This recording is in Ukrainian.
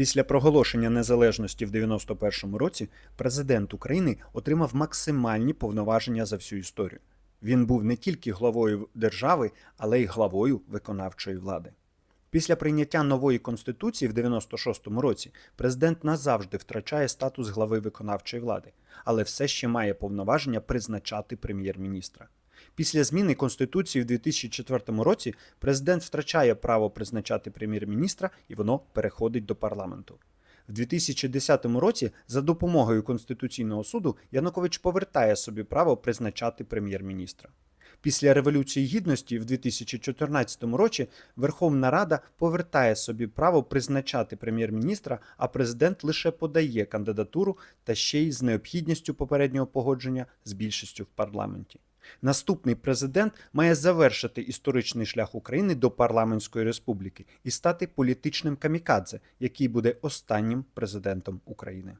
Після проголошення незалежності в 91-му році президент України отримав максимальні повноваження за всю історію. Він був не тільки главою держави, але й главою виконавчої влади. Після прийняття нової конституції в 96-му році президент назавжди втрачає статус глави виконавчої влади, але все ще має повноваження призначати прем'єр-міністра. Після зміни конституції в 2004 році президент втрачає право призначати прем'єр-міністра і воно переходить до парламенту. В 2010 році за допомогою Конституційного суду Янукович повертає собі право призначати прем'єр-міністра. Після Революції Гідності в 2014 році Верховна Рада повертає собі право призначати прем'єр-міністра, а президент лише подає кандидатуру та ще й з необхідністю попереднього погодження з більшістю в парламенті. Наступний президент має завершити історичний шлях України до парламентської республіки і стати політичним камікадзе, який буде останнім президентом України.